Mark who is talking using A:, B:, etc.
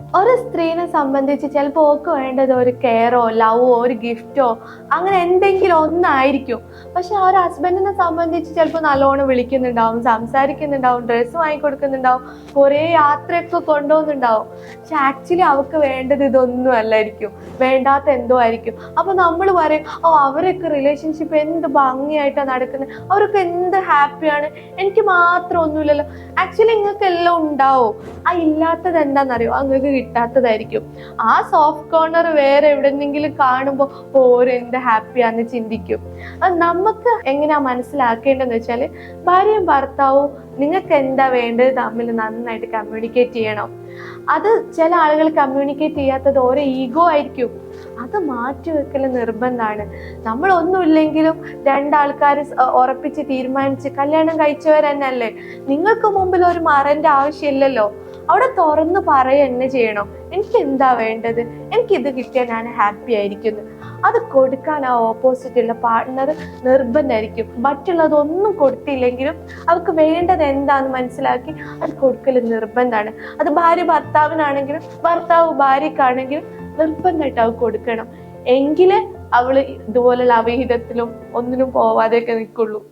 A: ഒരു സ്ത്രീനെ സംബന്ധിച്ച് ചിലപ്പോൾ ഓക്ക് വേണ്ടത് ഒരു കെയറോ ലവോ ഒരു ഗിഫ്റ്റോ അങ്ങനെ എന്തെങ്കിലും ഒന്നായിരിക്കും. പക്ഷെ ആ ഒരു ഹസ്ബൻഡിനെ സംബന്ധിച്ച് ചിലപ്പോൾ നല്ലോണം വിളിക്കുന്നുണ്ടാവും സംസാരിക്കുന്നുണ്ടാവും ഡ്രസ്സ് വാങ്ങിക്കൊടുക്കുന്നുണ്ടാവും കുറേ യാത്രയൊക്കെ കൊണ്ടുപോകുന്നുണ്ടാവും. പക്ഷെ ആക്ച്വലി അവർക്ക് വേണ്ടത് ഇതൊന്നും അല്ലായിരിക്കും. വേണ്ടാത്ത എന്തോ ആയിരിക്കും. അപ്പൊ നമ്മൾ പറയും ഓ അവരൊക്കെ റിലേഷൻഷിപ്പ് എന്ത് ഭംഗിയായിട്ടാണ് നടക്കുന്നത് അവരൊക്കെ എന്ത് ഹാപ്പിയാണ്. എനിക്ക് മാത്രം ഒന്നുമില്ലല്ലോ. ആക്ച്വലി നിങ്ങൾക്ക് എല്ലാം ഉണ്ടാവും. ആ ഇല്ലാത്തത് എന്താണെന്നറിയോ നിങ്ങൾക്ക് കിട്ടാത്തതായിരിക്കും. ആ സോഫ്റ്റ് കോർണർ വേറെ എവിടെന്നെങ്കിലും കാണുമ്പോൾ ഓരോ എന്ത് ഹാപ്പിയാന്ന് ചിന്തിക്കും. നമുക്ക് എങ്ങനെയാ മനസ്സിലാക്കേണ്ടതെന്ന് വെച്ചാൽ ഭാര്യയും ഭർത്താവും നിങ്ങൾക്ക് എന്താ വേണ്ടത് തമ്മിൽ നന്നായിട്ട് കമ്മ്യൂണിക്കേറ്റ് ചെയ്യണം. അത് ചില ആളുകൾ കമ്മ്യൂണിക്കേറ്റ് ചെയ്യാത്തത് ഓരോ ഈഗോ ആയിരിക്കും. അത് മാറ്റി വെക്കൽ നിർബന്ധമാണ് നമ്മൾ ഒന്നുമില്ലെങ്കിലും രണ്ടാൾക്കാർ ഉറപ്പിച്ച് തീരുമാനിച്ച് കല്യാണം കഴിച്ചവർ തന്നെയല്ലേ നിങ്ങൾക്ക് മുമ്പിൽ ഒരു മറന്റെ ആവശ്യമില്ലല്ലോ. അവിടെ തുറന്ന് പറയുക തന്നെ ചെയ്യണം. എനിക്ക് എന്താ വേണ്ടത്? എനിക്ക് ഇത് കിട്ടിയാൽ ഞാൻ ഹാപ്പി ആയിരിക്കുന്നു. അത് കൊടുക്കാൻ ആ ഓപ്പോസിറ്റ് ഉള്ള പാർട്ട്ണർ നിർബന്ധമായിരിക്കും മറ്റുള്ളതൊന്നും കൊടുത്തില്ലെങ്കിലും അവർക്ക് വേണ്ടത് എന്താന്ന് മനസ്സിലാക്കി അത് കൊടുക്കൽ നിർബന്ധമാണ് അത് ഭാര്യ ഭർത്താവിനാണെങ്കിലും ഭർത്താവ് ഭാര്യക്കാണെങ്കിലും നിർബന്ധമായിട്ട് അവൾക്ക് കൊടുക്കണം. എങ്കിലേ അവൾ ഇതുപോലുള്ള അവിഹിതത്തിലും ഒന്നിനും പോവാതെയൊക്കെ നിൽക്കുള്ളൂ